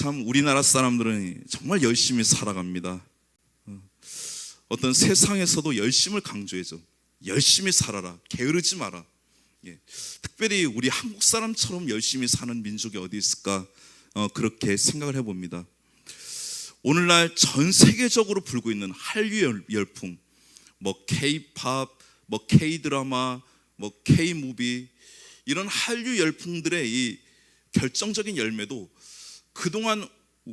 참 우리나라 사람들은 정말 열심히 살아갑니다. 어, 어떤 세상에서도 열심을 강조해줘. 열심히 살아라. 게으르지 마라. 예. 특별히 우리 한국 사람처럼 열심히 사는 민족이 어디 있을까? 어, 그렇게 생각을 해봅니다. 오늘날 전 세계적으로 불고 있는 한류 열- 열풍, 뭐 K-팝, 뭐 K-드라마, 뭐 K-무비 이런 한류 열풍들의 이 결정적인 열매도 그동안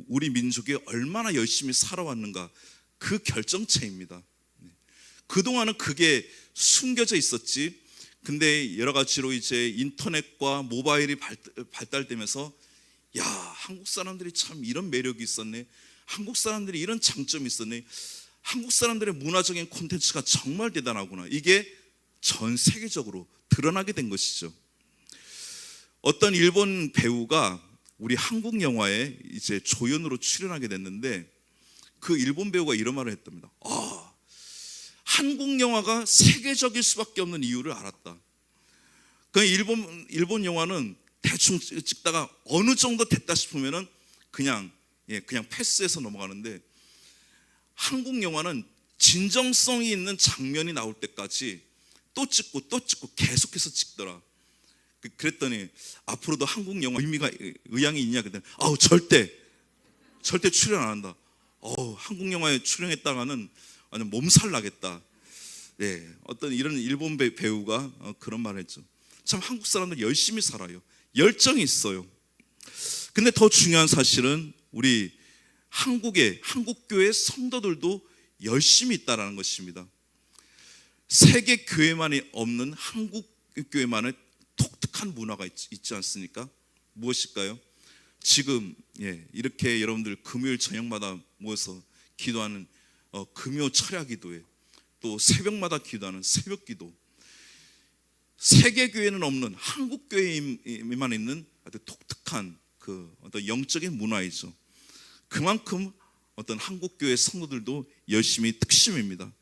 우리 민족이 얼마나 열심히 살아왔는가 그 결정체입니다. 네. 그동안은 그게 숨겨져 있었지. 근데 여러 가지로 이제 인터넷과 모바일이 발, 발달되면서 야, 한국 사람들이 참 이런 매력이 있었네. 한국 사람들이 이런 장점이 있었네. 한국 사람들의 문화적인 콘텐츠가 정말 대단하구나. 이게 전 세계적으로 드러나게 된 것이죠. 어떤 일본 배우가 우리 한국 영화에 이제 조연으로 출연하게 됐는데 그 일본 배우가 이런 말을 했답니다. 아, 한국 영화가 세계적일 수밖에 없는 이유를 알았다. 그 일본 일본 영화는 대충 찍다가 어느 정도 됐다 싶으면은 그냥 예, 그냥 패스해서 넘어가는데 한국 영화는 진정성이 있는 장면이 나올 때까지 또 찍고 또 찍고 계속해서 찍더라. 그- 그랬더니 앞으로도 한국 영화 의미가 의향이 있냐 그랬더니 아우 절대 절대 출연 안 한다. 어 한국 영화에 출연했다가는 완전 몸살 나겠다. 네, 어떤 이런 일본 배, 배우가 어, 그런 말을 했죠. 참 한국 사람들 열심히 살아요. 열정이 있어요. 근데 더 중요한 사실은 우리 한국의 한국 교회 성도들도 열심히 있다라는 것입니다. 세계 교회만이 없는 한국 교회만의 독특한 문화가 있, 있지 않습니까? 무엇일까요? 지금 예, 이렇게 여러분들 금요일 저녁마다 모여서 기도하는 어, 금요 철야 기도회 또 새벽마다 기도하는 새벽 기도 세계 교회는 없는 한국 교회에만 있는 아주 독특한 그 어떤 영적인 문화이죠. 그만큼 어떤 한국 교회 성도들도 열심히 특심입니다.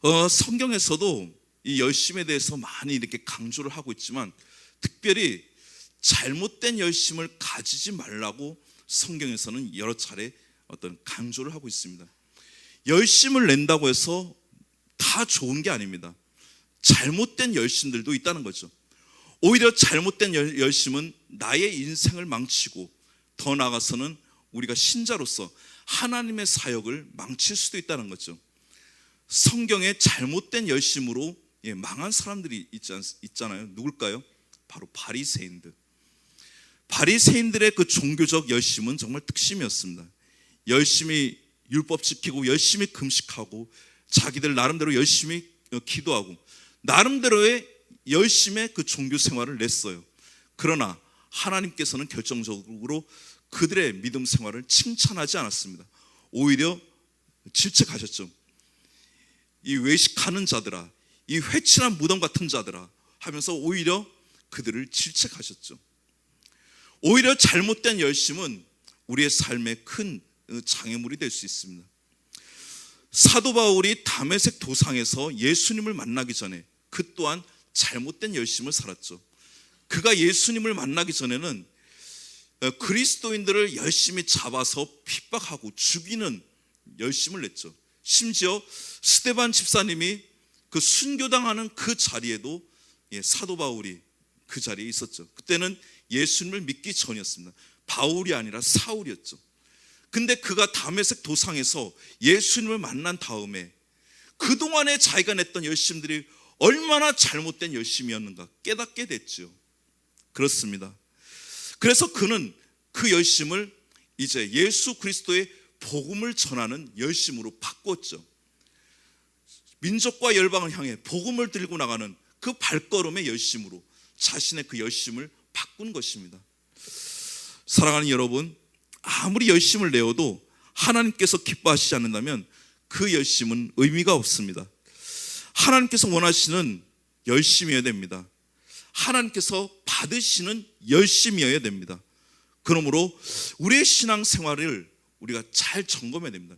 어, 성경에서도 이 열심에 대해서 많이 이렇게 강조를 하고 있지만 특별히 잘못된 열심을 가지지 말라고 성경에서는 여러 차례 어떤 강조를 하고 있습니다. 열심을 낸다고 해서 다 좋은 게 아닙니다. 잘못된 열심들도 있다는 거죠. 오히려 잘못된 열- 열심은 나의 인생을 망치고 더 나아가서는 우리가 신자로서 하나님의 사역을 망칠 수도 있다는 거죠. 성경에 잘못된 열심으로 예, 망한 사람들이 있잖아요. 누굴까요? 바로 바리새인들. 바리새인들의 그 종교적 열심은 정말 특심이었습니다. 열심히 율법 지키고 열심히 금식하고 자기들 나름대로 열심히 어, 기도하고 나름대로의 열심의 그 종교 생활을 냈어요. 그러나 하나님께서는 결정적으로 그들의 믿음 생활을 칭찬하지 않았습니다. 오히려 질책하셨죠. 이 외식하는 자들아, 이 회칠한 무덤 같은 자들아 하면서 오히려 그들을 질책하셨죠. 오히려 잘못된 열심은 우리의 삶에 큰 장애물이 될 수 있습니다. 사도 바울이 담에색 도상에서 예수님을 만나기 전에 그 또한 잘못된 열심을 살았죠. 그가 예수님을 만나기 전에는 어, 그리스도인들을 열심히 잡아서 핍박하고 죽이는 열심을 냈죠. 심지어 스테반 집사님이 그 순교당하는 그 자리에도 예, 사도 바울이 그 자리에 있었죠. 그때는 예수님을 믿기 전이었습니다. 바울이 아니라 사울이었죠. 근데 그가 담에색 도상에서 예수님을 만난 다음에 그동안에 자기가 냈던 열심들이 얼마나 잘못된 열심이었는가 깨닫게 됐죠. 그렇습니다. 그래서 그는 그 열심을 이제 예수 그리스도의 복음을 전하는 열심으로 바꿨죠. 민족과 열방을 향해 복음을 들고 나가는 그 발걸음의 열심으로 자신의 그 열심을 바꾼 것입니다. 사랑하는 여러분, 아무리 열심을 내어도 하나님께서 기뻐하시지 않는다면 그 열심은 의미가 없습니다. 하나님께서 원하시는 열심이어야 됩니다. 하나님께서 받으시는 열심이어야 됩니다. 그러므로 우리의 신앙 생활을 우리가 잘 점검해야 됩니다.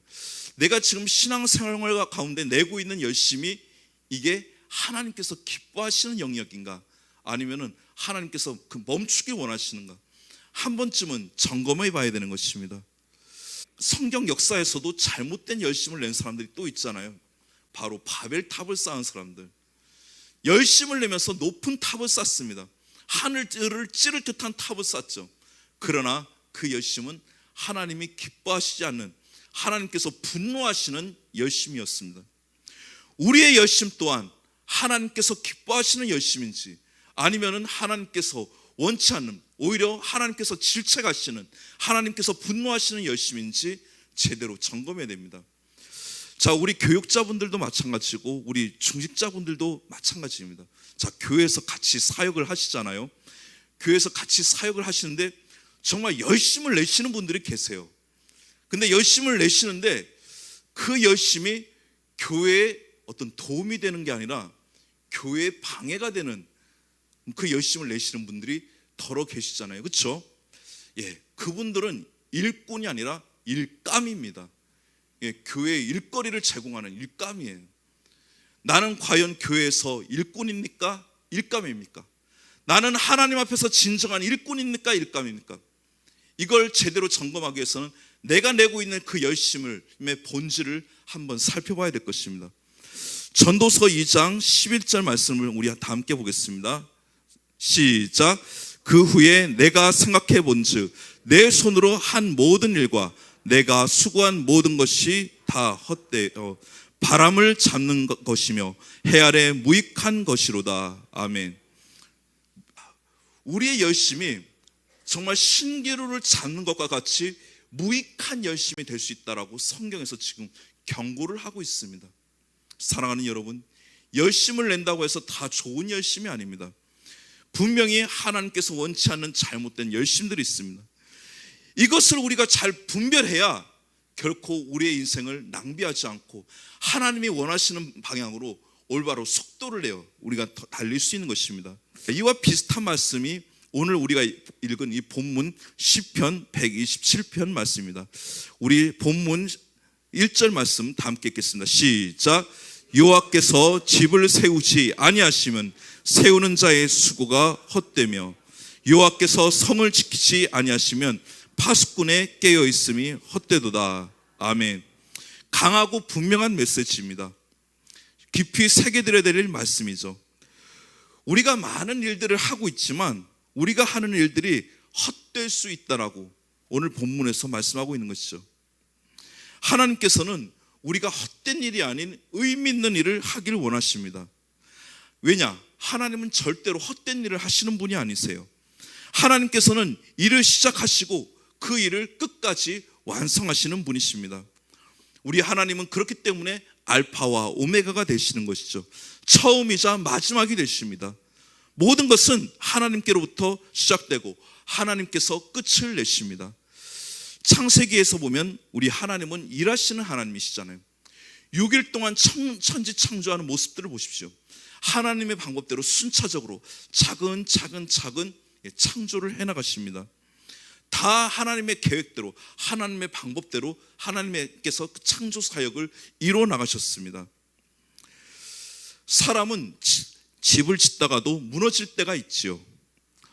내가 지금 신앙 생활 가운데 내고 있는 열심이 이게 하나님께서 기뻐하시는 영역인가? 아니면은 하나님께서 그 멈추길 원하시는가? 한 번쯤은 점검해 봐야 되는 것입니다. 성경 역사에서도 잘못된 열심을 낸 사람들이 또 있잖아요. 바로 바벨탑을 쌓은 사람들. 열심을 내면서 높은 탑을 쌓습니다. 하늘을 찌를 듯한 탑을 쌓죠. 그러나 그 열심은 하나님이 기뻐하시지 않는 하나님께서 분노하시는 열심이었습니다. 우리의 열심 또한 하나님께서 기뻐하시는 열심인지 아니면은 하나님께서 원치 않는 오히려 하나님께서 질책하시는 하나님께서 분노하시는 열심인지 제대로 점검해야 됩니다. 자, 우리 교육자분들도 마찬가지고 우리 중직자분들도 마찬가지입니다. 자, 교회에서 같이 사역을 하시잖아요. 교회에서 같이 사역을 하시는데 정말 열심을 내시는 분들이 계세요. 근데 열심을 내시는데 그 열심이 교회에 어떤 도움이 되는 게 아니라 교회에 방해가 되는 그 열심을 내시는 분들이 더러 계시잖아요. 그렇죠? 예. 그분들은 일꾼이 아니라 일감입니다. 예, 교회에 일거리를 제공하는 일감이에요. 나는 과연 교회에서 일꾼입니까? 일감입니까? 나는 하나님 앞에서 진정한 일꾼입니까? 일감입니까? 이걸 제대로 점검하기 위해서는 내가 내고 있는 그 열심을 본질을 한번 살펴봐야 될 것입니다. 전도서 2장 11절 말씀을 우리 다 함께 보겠습니다. 시작. 그 후에 내가 생각해 본즉 내 손으로 한 모든 일과 내가 수고한 모든 것이 다 헛되 어, 바람을 잡는 것이며 해 아래 무익한 것이로다. 아멘. 우리의 열심이 정말 신기루를 잡는 것과 같이 무익한 열심이 될 수 있다라고 성경에서 지금 경고를 하고 있습니다. 사랑하는 여러분, 열심을 낸다고 해서 다 좋은 열심이 아닙니다. 분명히 하나님께서 원치 않는 잘못된 열심들이 있습니다. 이것을 우리가 잘 분별해야 결코 우리의 인생을 낭비하지 않고 하나님이 원하시는 방향으로 올바로 속도를 내어 우리가 달릴 수 있는 것입니다. 이와 비슷한 말씀이 오늘 우리가 읽은 이 본문 10편 127편 말씀입니다. 우리 본문 1절 말씀 다 함께 읽겠습니다. 시작. 여호와께서 집을 세우지 아니하시면 세우는 자의 수고가 헛되며 여호와께서 성을 지키지 아니하시면 파수꾼에 깨어 있음이 헛되도다. 아멘. 강하고 분명한 메시지입니다. 깊이 새겨들어야 될 말씀이죠. 우리가 많은 일들을 하고 있지만 우리가 하는 일들이 헛될 수 있다라고 오늘 본문에서 말씀하고 있는 것이죠. 하나님께서는 우리가 헛된 일이 아닌 의미 있는 일을 하기를 원하십니다. 왜냐? 하나님은 절대로 헛된 일을 하시는 분이 아니세요. 하나님께서는 일을 시작하시고 그 일을 끝까지 완성하시는 분이십니다. 우리 하나님은 그렇기 때문에 알파와 오메가가 되시는 것이죠. 처음이자 마지막이 되십니다. 모든 것은 하나님께로부터 시작되고 하나님께서 끝을 내십니다. 창세기에서 보면 우리 하나님은 일하시는 하나님이시잖아요. 6일 동안 천지 창조하는 모습들을 보십시오. 하나님의 방법대로 순차적으로 작은 작은 작은 창조를 해나가십니다. 다 하나님의 계획대로 하나님의 방법대로 하나님께서 그 창조 사역을 이루어 나가셨습니다. 사람은 집을 짓다가도 무너질 때가 있지요.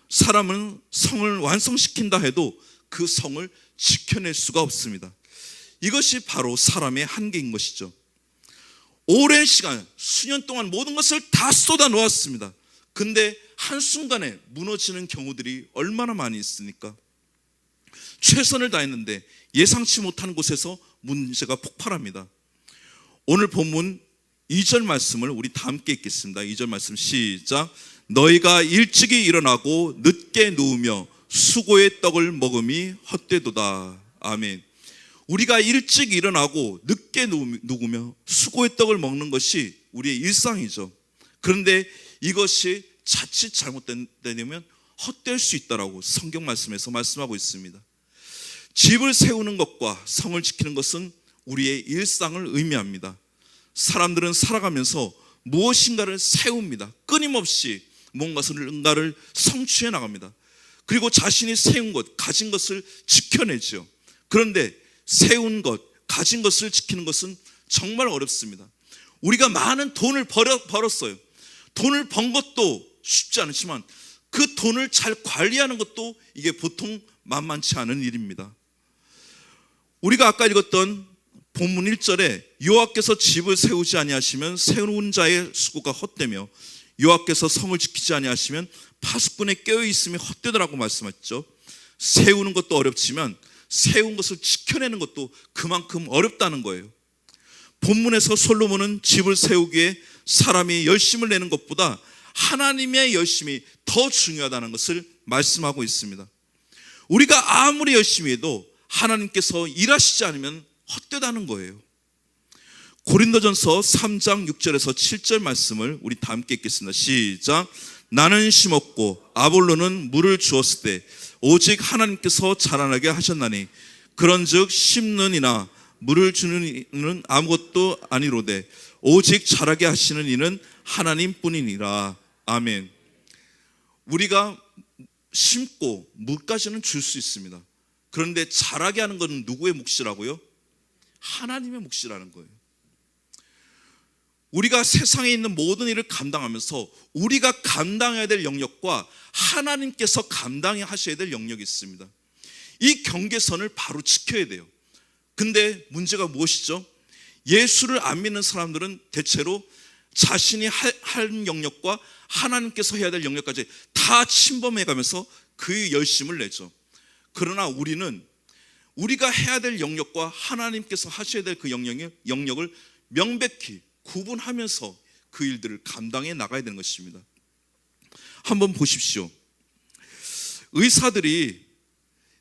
사람은 성을 완성시킨다 해도 그 성을 지켜낼 수가 없습니다. 이것이 바로 사람의 한계인 것이죠. 오랜 시간, 수년 동안 모든 것을 다 쏟아 놓았습니다. 근데 한순간에 무너지는 경우들이 얼마나 많이 있습니까? 최선을 다했는데 예상치 못한 곳에서 문제가 폭발합니다. 오늘 본문 2절 말씀을 우리 다 함께 읽겠습니다. 2절 말씀 시작. 너희가 일찍이 일어나고 늦게 누우며 수고의 떡을 먹음이 헛되도다. 아멘. 우리가 일찍 일어나고 늦게 누우며 수고의 떡을 먹는 것이 우리의 일상이죠. 그런데 이것이 자칫 잘못되면 헛될 수 있다라고 성경 말씀에서 말씀하고 있습니다. 집을 세우는 것과 성을 지키는 것은 우리의 일상을 의미합니다. 사람들은 살아가면서 무엇인가를 세웁니다. 끊임없이 뭔가를 성취해 나갑니다. 그리고 자신이 세운 것, 가진 것을 지켜내죠. 그런데 세운 것, 가진 것을 지키는 것은 정말 어렵습니다. 우리가 많은 돈을 벌어, 벌었어요. 돈을 번 것도 쉽지 않지만 그 돈을 잘 관리하는 것도 이게 보통 만만치 않은 일입니다. 우리가 아까 읽었던 본문 1절에 여호와께서 집을 세우지 아니하시면 세운 자의 수고가 헛되며 여호와께서 성을 지키지 아니하시면 파수꾼에 깨어 있음이 헛되더라고 말씀하셨죠. 세우는 것도 어렵지만 세운 것을 지켜내는 것도 그만큼 어렵다는 거예요. 본문에서 솔로몬은 집을 세우기에 사람이 열심을 내는 것보다 하나님의 열심이 더 중요하다는 것을 말씀하고 있습니다. 우리가 아무리 열심히 해도 하나님께서 일하시지 않으면 헛되다는 거예요. 고린도전서 3장 6절에서 7절 말씀을 우리 다 함께 읽겠습니다. 시작. 나는 심었고 아볼로는 물을 주었을 때 오직 하나님께서 자라나게 하셨나니 그런즉 심는 이나 물을 주는 이는 아무것도 아니로되 오직 자라게 하시는 이는 하나님뿐이니라. 아멘. 우리가 심고 물까지는 줄 수 있습니다. 그런데 자라게 하는 것은 누구의 몫이라고요? 하나님의 몫이라는 거예요. 우리가 세상에 있는 모든 일을 감당하면서 우리가 감당해야 될 영역과 하나님께서 감당해 하셔야 될 영역이 있습니다. 이 경계선을 바로 지켜야 돼요. 근데 문제가 무엇이죠? 예수를 안 믿는 사람들은 대체로 자신이 할 영역과 하나님께서 해야 될 영역까지 다 침범해 가면서 그 열심을 내죠. 그러나 우리는 우리가 해야 될 영역과 하나님께서 하셔야 될 그 영역을, 영역을 명백히 구분하면서 그 일들을 감당해 나가야 되는 것입니다. 한번 보십시오. 의사들이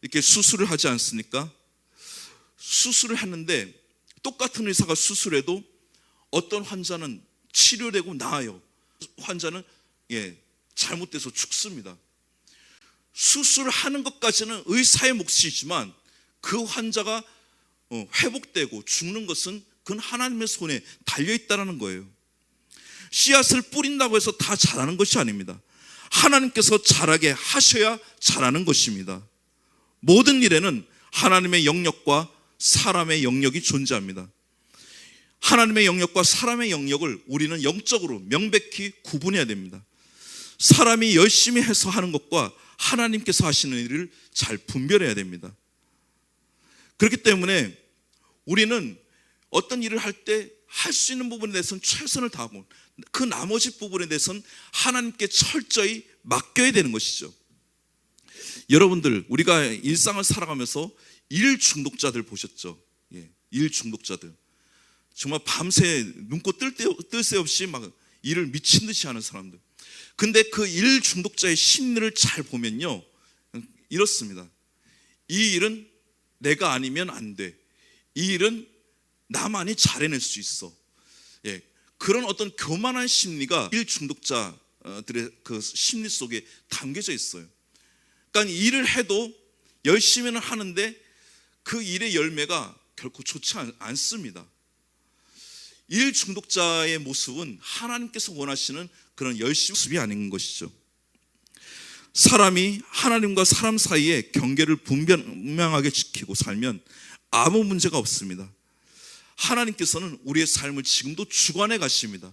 이렇게 수술을 하지 않습니까? 수술을 하는데 똑같은 의사가 수술해도 어떤 환자는 치료되고 나아요. 환자는 예, 잘못돼서 죽습니다. 수술하는 것까지는 의사의 몫이지만 그 환자가 어, 회복되고 죽는 것은 그건 하나님의 손에 달려 있다는 거예요. 씨앗을 뿌린다고 해서 다 자라는 것이 아닙니다. 하나님께서 자라게 하셔야 자라는 것입니다. 모든 일에는 하나님의 영역과 사람의 영역이 존재합니다. 하나님의 영역과 사람의 영역을 우리는 영적으로 명백히 구분해야 됩니다. 사람이 열심히 해서 하는 것과 하나님께서 하시는 일을 잘 분별해야 됩니다. 그렇기 때문에 우리는 어떤 일을 할 때 할 수 있는 부분에 대해서는 최선을 다하고 그 나머지 부분에 대해서는 하나님께 철저히 맡겨야 되는 것이죠. 여러분들 우리가 일상을 살아가면서 일 중독자들 보셨죠? 예, 일 중독자들 정말 밤새 눈코 뜰새 없이 막 일을 미친 듯이 하는 사람들. 근데 그 일 중독자의 심리를 잘 보면요 이렇습니다. 이 일은 내가 아니면 안 돼. 이 일은 나만이 잘해낼 수 있어. 예, 그런 어떤 교만한 심리가 일 중독자들의 그 심리 속에 담겨져 있어요. 그러니까 일을 해도 열심히는 하는데 그 일의 열매가 결코 좋지 않 습니다. 일 중독자의 모습은 하나님께서 원하시는 그런 열심 모습이 아닌 것이죠. 사람이 하나님과 사람 사이에 경계를 분명하게 지키고 살면 아무 문제가 없습니다. 하나님께서는 우리의 삶을 지금도 주관해 가십니다.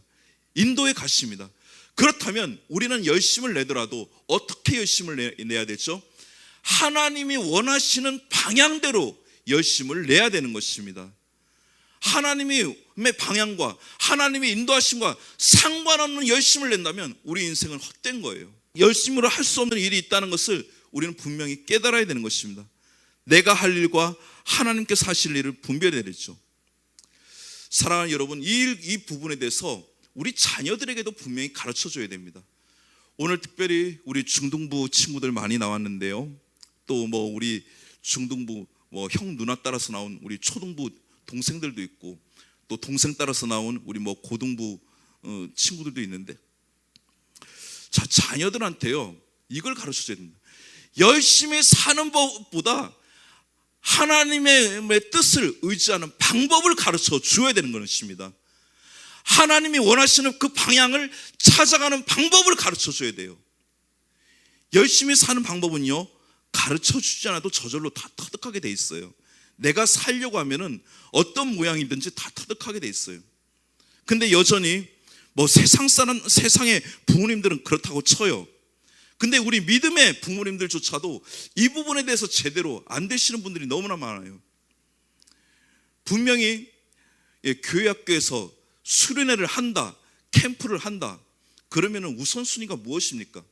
인도에 가십니다. 그렇다면 우리는 열심을 내더라도 어떻게 열심을 내 야 되죠? 하나님이 원하시는 방향대로 열심을 내야 되는 것입니다. 하나님의 방향과 하나님의 인도하심과 상관없는 열심을 낸다면 우리 인생은 헛된 거예요. 열심으로 할 수 없는 일이 있다는 것을 우리는 분명히 깨달아야 되는 것입니다. 내가 할 일과 하나님께서 하실 일을 분별해야 되죠. 사랑하는 여러분, 이, 일, 이 부분에 대해서 우리 자녀들에게도 분명히 가르쳐 줘야 됩니다. 오늘 특별히 우리 중등부 친구들 많이 나왔는데요. 또 뭐 우리 중등부 뭐 형 누나 따라서 나온 우리 초등부 동생들도 있고 또 동생 따라서 나온 우리 뭐 고등부 어, 친구들도 있는데 자 자녀들한테요 이걸 가르쳐 줘야 됩니다. 열심히 사는 법보다 하나님의 뜻을 의지하는 방법을 가르쳐 주어야 되는 것입니다. 하나님이 원하시는 그 방향을 찾아가는 방법을 가르쳐 줘야 돼요. 열심히 사는 방법은요, 가르쳐 주지 않아도 저절로 다 터득하게 돼 있어요. 내가 살려고 하면은 어떤 모양이든지 다 터득하게 돼 있어요. 근데 여전히 뭐 세상 사람, 세상의 부모님들은 그렇다고 쳐요. 근데 우리 믿음의 부모님들조차도 이 부분에 대해서 제대로 안 되시는 분들이 너무나 많아요. 분명히 예, 교회 학교에서 수련회를 한다, 캠프를 한다. 그러면 우선순위가 무엇입니까?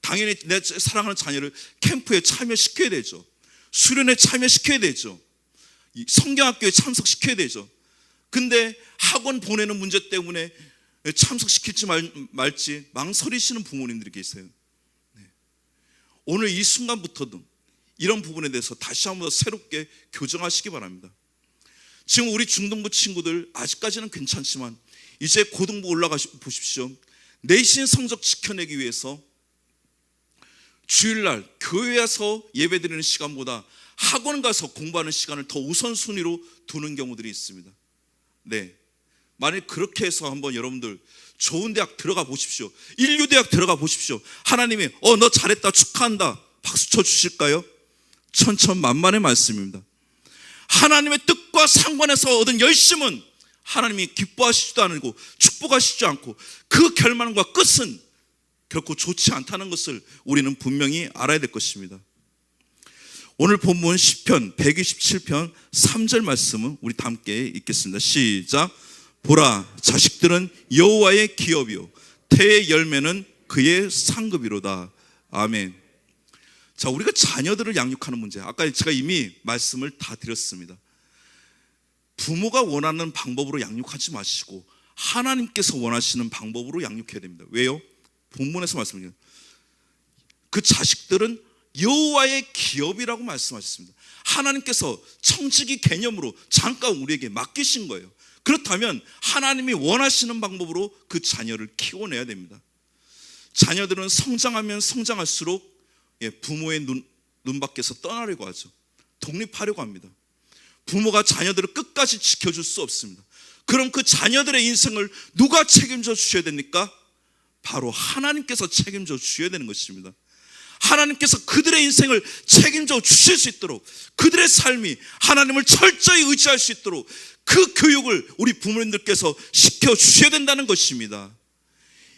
당연히 내 사랑하는 자녀를 캠프에 참여시켜야 되죠. 수련회 참여시켜야 되죠. 이 성경학교에 참석시켜야 되죠. 근데 학원 보내는 문제 때문에 참석시킬지 말, 말지 망설이시는 부모님들이 계세요. 네. 오늘 이 순간부터도 이런 부분에 대해서 다시 한번 더 새롭게 교정하시기 바랍니다. 지금 우리 중등부 친구들 아직까지는 괜찮지만 이제 고등부 올라가 보십시오. 내신 성적 지켜내기 위해서 주일날 교회에서 예배드리는 시간보다 학원 가서 공부하는 시간을 더 우선순위로 두는 경우들이 있습니다. 네. 만약 그렇게 해서 한번 여러분들 좋은 대학 들어가 보십시오. 인류 대학 들어가 보십시오. 하나님이 어 너 잘했다 축하한다 박수 쳐 주실까요? 천천만만의 말씀입니다. 하나님의 뜻과 상관해서 얻은 열심은 하나님이 기뻐하시지도 않고 축복하시지 않고 그 결말과 끝은 결코 좋지 않다는 것을 우리는 분명히 알아야 될 것입니다. 오늘 본문 10편 127편 3절 말씀은 우리 다 함께 읽겠습니다. 시작. 보라 자식들은 여호와의 기업이요 태의 열매는 그의 상급이로다. 아멘. 자, 우리가 자녀들을 양육하는 문제. 아까 제가 이미 말씀을 다 드렸습니다. 부모가 원하는 방법으로 양육하지 마시고 하나님께서 원하시는 방법으로 양육해야 됩니다. 왜요? 본문에서 말씀드려요. 그 자식들은 여호와의 기업이라고 말씀하셨습니다. 하나님께서 청지기 개념으로 잠깐 우리에게 맡기신 거예요. 그렇다면 하나님이 원하시는 방법으로 그 자녀를 키워내야 됩니다. 자녀들은 성장하면 성장할수록 예, 부모의 눈, 눈 밖에서 떠나려고 하죠. 독립하려고 합니다. 부모가 자녀들을 끝까지 지켜줄 수 없습니다. 그럼 그 자녀들의 인생을 누가 책임져 주셔야 됩니까? 바로 하나님께서 책임져 주셔야 되는 것입니다. 하나님께서 그들의 인생을 책임져 주실 수 있도록 그들의 삶이 하나님을 철저히 의지할 수 있도록 그 교육을 우리 부모님들께서 시켜 주셔야 된다는 것입니다.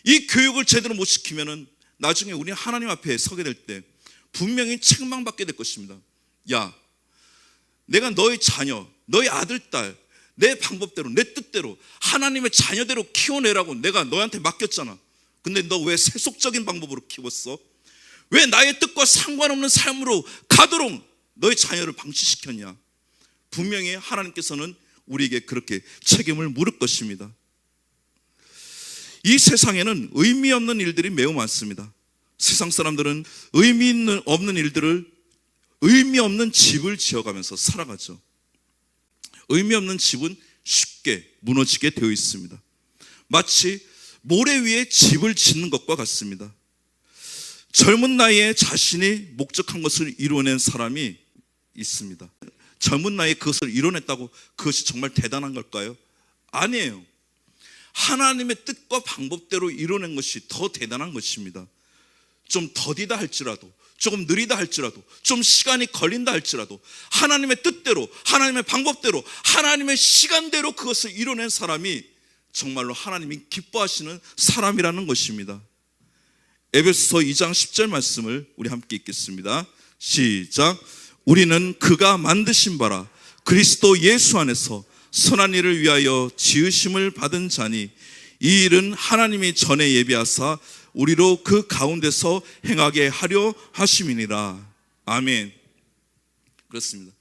이 교육을 제대로 못 시키면은 나중에 우리 하나님 앞에 서게 될 때 분명히 책망받게 될 것입니다. 야, 내가 너의 자녀, 너의 아들, 딸, 내 방법대로, 내 뜻대로, 하나님의 자녀대로 키워내라고 내가 너한테 맡겼잖아. 근데 너 왜 세속적인 방법으로 키웠어? 왜 나의 뜻과 상관없는 삶으로 가도록 너의 자녀를 방치시켰냐? 분명히 하나님께서는 우리에게 그렇게 책임을 물을 것입니다. 이 세상에는 의미 없는 일들이 매우 많습니다. 세상 사람들은 의미 있는 없는 일들을 의미 없는 집을 지어가면서 살아가죠. 의미 없는 집은 쉽게 무너지게 되어 있습니다. 마치 모래 위에 집을 짓는 것과 같습니다. 젊은 나이에 자신이 목적한 것을 이루어낸 사람이 있습니다. 젊은 나이에 그것을 이뤄냈다고 그것이 정말 대단한 걸까요? 아니에요. 하나님의 뜻과 방법대로 이뤄낸 것이 더 대단한 것입니다. 좀 더디다 할지라도, 조금 느리다 할지라도, 좀 시간이 걸린다 할지라도, 하나님의 뜻대로, 하나님의 방법대로, 하나님의 시간대로 그것을 이뤄낸 사람이 정말로 하나님이 기뻐하시는 사람이라는 것입니다. 에베소서 2장 10절 말씀을 우리 함께 읽겠습니다. 시작. 우리는 그가 만드신 바라 그리스도 예수 안에서 선한 일을 위하여 지으심을 받은 자니 이 일은 하나님이 전에 예비하사 우리로 그 가운데서 행하게 하려 하심이니라. 아멘. 그렇습니다.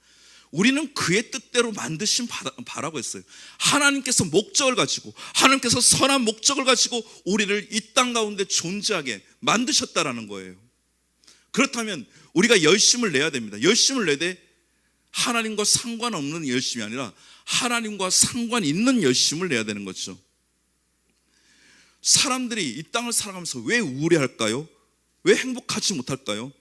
우리는 그의 뜻대로 만드신 바라 고 했어요. 하나님께서 목적을 가지고 하나님께서 선한 목적을 가지고 우리를 이 땅 가운데 존재하게 만드셨다라는 거예요. 그렇다면 우리가 열심을 내야 됩니다. 열심을 내되 하나님과 상관없는 열심이 아니라 하나님과 상관 있는 열심을 내야 되는 거죠. 사람들이 이 땅을 살아가면서 왜 우울해할까요? 왜 행복하지 못할까요?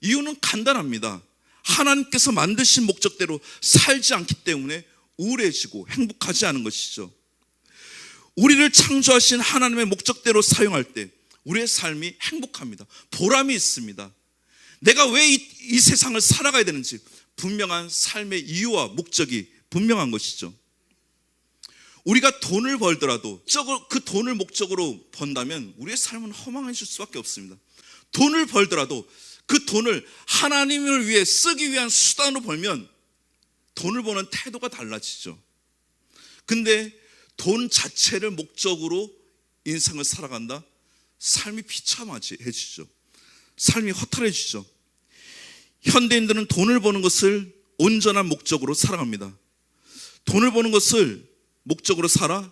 이유는 간단합니다. 하나님께서 만드신 목적대로 살지 않기 때문에 우울해지고 행복하지 않은 것이죠. 우리를 창조하신 하나님의 목적대로 사용할 때 우리의 삶이 행복합니다. 보람이 있습니다. 내가 왜 이 세상을 살아가야 되는지 분명한 삶의 이유와 목적이 분명한 것이죠. 우리가 돈을 벌더라도 그 돈을 목적으로 번다면 우리의 삶은 허망해질 수밖에 없습니다. 돈을 벌더라도 그 돈을 하나님을 위해 쓰기 위한 수단으로 벌면 돈을 버는 태도가 달라지죠. 근데 돈 자체를 목적으로 인생을 살아간다? 삶이 비참해지죠. 삶이 허탈해지죠. 현대인들은 돈을 버는 것을 온전한 목적으로 살아갑니다. 돈을 버는 것을 목적으로 살아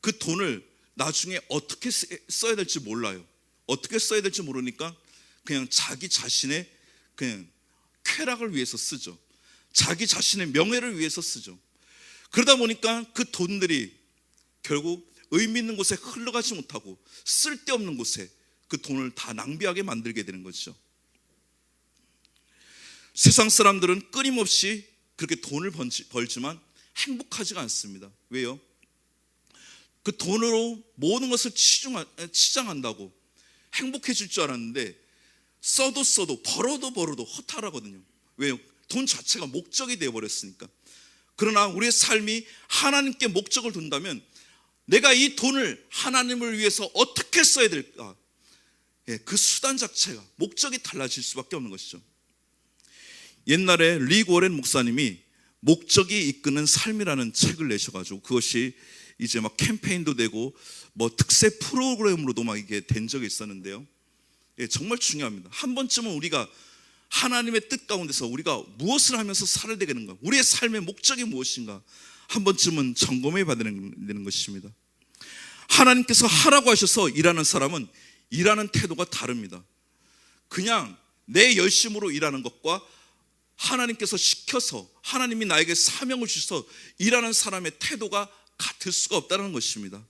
그 돈을 나중에 어떻게 쓰- 써야 될지 몰라요. 어떻게 써야 될지 모르니까 그냥 자기 자신의 그냥 쾌락을 위해서 쓰죠. 자기 자신의 명예를 위해서 쓰죠. 그러다 보니까 그 돈들이 결국 의미 있는 곳에 흘러가지 못하고 쓸데없는 곳에 그 돈을 다 낭비하게 만들게 되는 거죠. 세상 사람들은 끊임없이 그렇게 돈을 벌지만 행복하지가 않습니다. 왜요? 그 돈으로 모든 것을 치장한다고 행복해질 줄 알았는데 써도 써도 벌어도 벌어도 허탈하거든요. 왜요? 돈 자체가 목적이 되어버렸으니까. 그러나 우리의 삶이 하나님께 목적을 둔다면 내가 이 돈을 하나님을 위해서 어떻게 써야 될까? 예, 그 수단 자체가 목적이 달라질 수밖에 없는 것이죠. 옛날에 리 고렌 목사님이 목적이 이끄는 삶이라는 책을 내셔가지고 그것이 이제 막 캠페인도 되고 뭐 특세 프로그램으로도 막 이게 된 적이 있었는데요. 예, 정말 중요합니다. 한 번쯤은 우리가 하나님의 뜻 가운데서 우리가 무엇을 하면서 살아야 되는가? 우리의 삶의 목적이 무엇인가? 한 번쯤은 점검해 봐야 되는 것입니다. 하나님께서 하라고 하셔서 일하는 사람은 일하는 태도가 다릅니다. 그냥 내 열심으로 일하는 것과 하나님께서 시켜서 하나님이 나에게 사명을 주셔서 일하는 사람의 태도가 같을 수가 없다는 것입니다.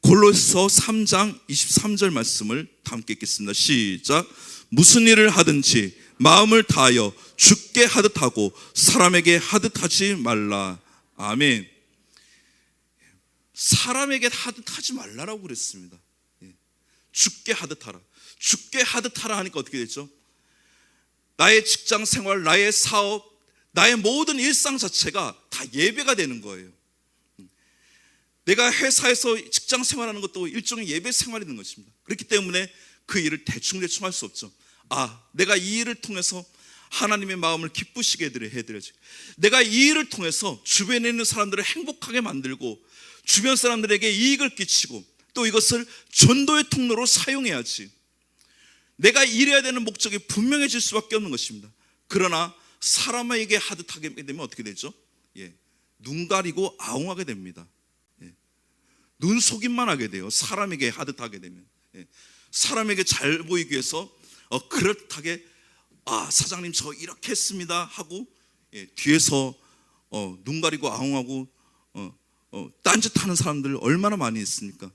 골로서 3장 23절 말씀을 다 함께 읽겠습니다. 시작. 무슨 일을 하든지 마음을 다하여 죽게 하듯 하고 사람에게 하듯 하지 말라. 아멘. 사람에게 하듯 하지 말라라고 그랬습니다. 예. 죽게 하듯 하라. 죽게 하듯 하라 하니까 어떻게 됐죠? 나의 직장 생활, 나의 사업, 나의 모든 일상 자체가 다 예배가 되는 거예요. 내가 회사에서 직장 생활하는 것도 일종의 예배 생활이 되는 것입니다. 그렇기 때문에 그 일을 대충대충 할 수 없죠. 아, 내가 이 일을 통해서 하나님의 마음을 기쁘시게 해드려야지. 내가 이 일을 통해서 주변에 있는 사람들을 행복하게 만들고 주변 사람들에게 이익을 끼치고 또 이것을 전도의 통로로 사용해야지. 내가 일해야 되는 목적이 분명해질 수밖에 없는 것입니다. 그러나 사람에게 하듯 하게 되면 어떻게 되죠? 예, 눈 가리고 아웅하게 됩니다. 예, 눈 속임만 하게 돼요. 사람에게 하듯 하게 되면 예, 사람에게 잘 보이기 위해서 어, 그렇다게 아 사장님 저 이렇게 했습니다 하고 예, 뒤에서 어, 눈 가리고 아웅하고 어, 어, 딴짓하는 사람들 얼마나 많이 있습니까?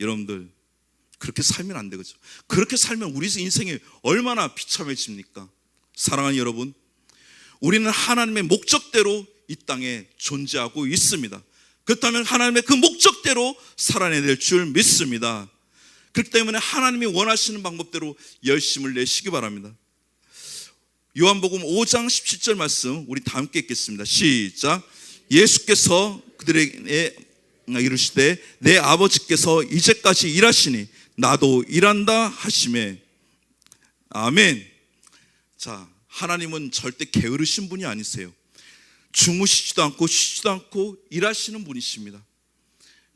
여러분들 그렇게 살면 안 되겠죠. 그렇게 살면 우리 인생이 얼마나 비참해집니까? 사랑하는 여러분, 우리는 하나님의 목적대로 이 땅에 존재하고 있습니다. 그렇다면 하나님의 그 목적대로 살아내야 될 줄 믿습니다. 그렇기 때문에 하나님이 원하시는 방법대로 열심을 내시기 바랍니다. 요한복음 5장 17절 말씀 우리 다 함께 읽겠습니다. 시작. 예수께서 그들에게 이르시되 내 아버지께서 이제까지 일하시니 나도 일한다 하심에 아멘. 자, 하나님은 절대 게으르신 분이 아니세요. 주무시지도 않고 쉬지도 않고 일하시는 분이십니다.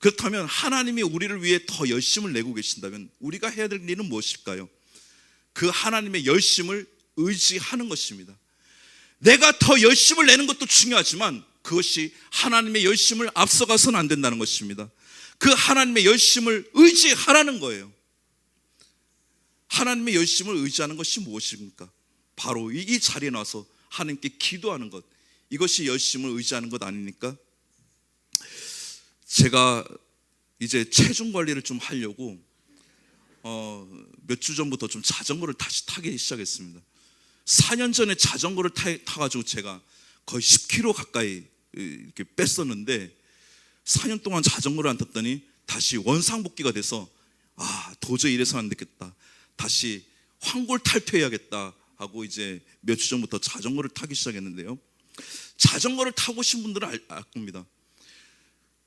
그렇다면 하나님이 우리를 위해 더 열심을 내고 계신다면 우리가 해야 될 일은 무엇일까요? 그 하나님의 열심을 의지하는 것입니다. 내가 더 열심을 내는 것도 중요하지만 그것이 하나님의 열심을 앞서가서는 안 된다는 것입니다. 그 하나님의 열심을 의지하라는 거예요. 하나님의 열심을 의지하는 것이 무엇입니까? 바로 이, 이 자리에 나와서 하나님께 기도하는 것. 이것이 열심을 의지하는 것 아닙니까? 제가 이제 체중 관리를 좀 하려고 어, 몇 주 전부터 좀 자전거를 다시 타기 시작했습니다. 4년 전에 자전거를 타, 타가지고 제가 거의 10km 가까이 이렇게 뺐었는데 4년 동안 자전거를 안 탔더니 다시 원상복귀가 돼서 아 도저히 이래서 안 되겠다. 다시 황골 탈퇴해야겠다 하고 이제 몇 주 전부터 자전거를 타기 시작했는데요. 자전거를 타고 오신 분들은 알, 알 겁니다.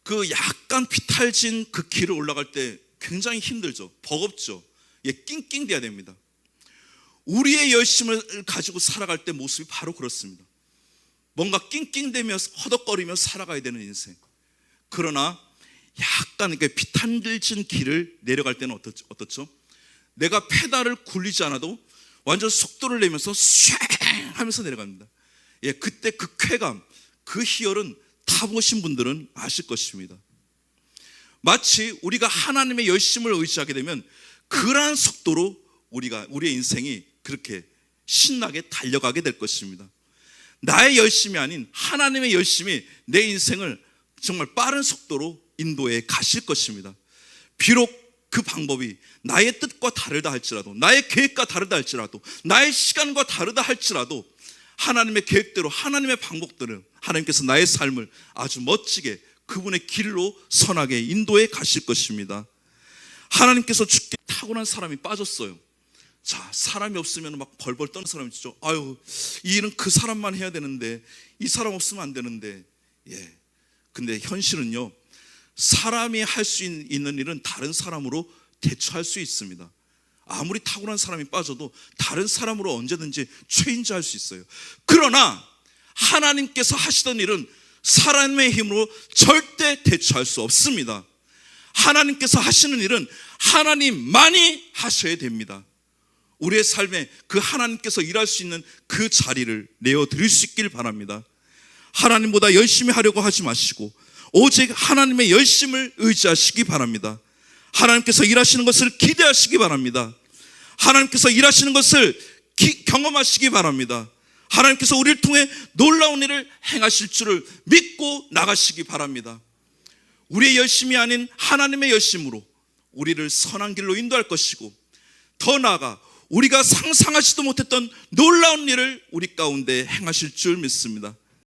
그 약간 비탈진 그 길을 올라갈 때 굉장히 힘들죠. 버겁죠. 예, 낑낑대야 됩니다. 우리의 열심을 가지고 살아갈 때 모습이 바로 그렇습니다. 뭔가 낑낑대며 허덕거리며 살아가야 되는 인생. 그러나 약간 이렇게 비탄들진 길을 내려갈 때는 어떻죠? 어떻죠? 내가 페달을 굴리지 않아도 완전 속도를 내면서 쉥 하면서 내려갑니다. 예, 그때 그 쾌감, 그 희열은 타보신 분들은 아실 것입니다. 마치 우리가 하나님의 열심을 의지하게 되면 그러한 속도로 우리가 우리의 인생이 그렇게 신나게 달려가게 될 것입니다. 나의 열심이 아닌 하나님의 열심이 내 인생을 정말 빠른 속도로 인도에 가실 것입니다. 비록 그 방법이 나의 뜻과 다르다 할지라도, 나의 계획과 다르다 할지라도, 나의 시간과 다르다 할지라도, 하나님의 계획대로, 하나님의 방법대로 하나님께서 나의 삶을 아주 멋지게 그분의 길로 선하게 인도에 가실 것입니다. 하나님께서 죽게 타고난 사람이 빠졌어요. 자, 사람이 없으면 막 벌벌 떠는 사람이 있죠. 아유, 이 일은 그 사람만 해야 되는데, 이 사람 없으면 안 되는데, 예. 근데 현실은요, 사람이 할 수 있는 일은 다른 사람으로 대처할 수 있습니다. 아무리 탁월한 사람이 빠져도 다른 사람으로 언제든지 체인지할 수 있어요. 그러나 하나님께서 하시던 일은 사람의 힘으로 절대 대처할 수 없습니다. 하나님께서 하시는 일은 하나님만이 하셔야 됩니다. 우리의 삶에 그 하나님께서 일할 수 있는 그 자리를 내어 드릴 수 있길 바랍니다. 하나님보다 열심히 하려고 하지 마시고 오직 하나님의 열심을 의지하시기 바랍니다. 하나님께서 일하시는 것을 기대하시기 바랍니다. 하나님께서 일하시는 것을 기, 경험하시기 바랍니다. 하나님께서 우리를 통해 놀라운 일을 행하실 줄을 믿고 나가시기 바랍니다. 우리의 열심이 아닌 하나님의 열심으로 우리를 선한 길로 인도할 것이고 더 나아가 우리가 상상하지도 못했던 놀라운 일을 우리 가운데 행하실 줄 믿습니다.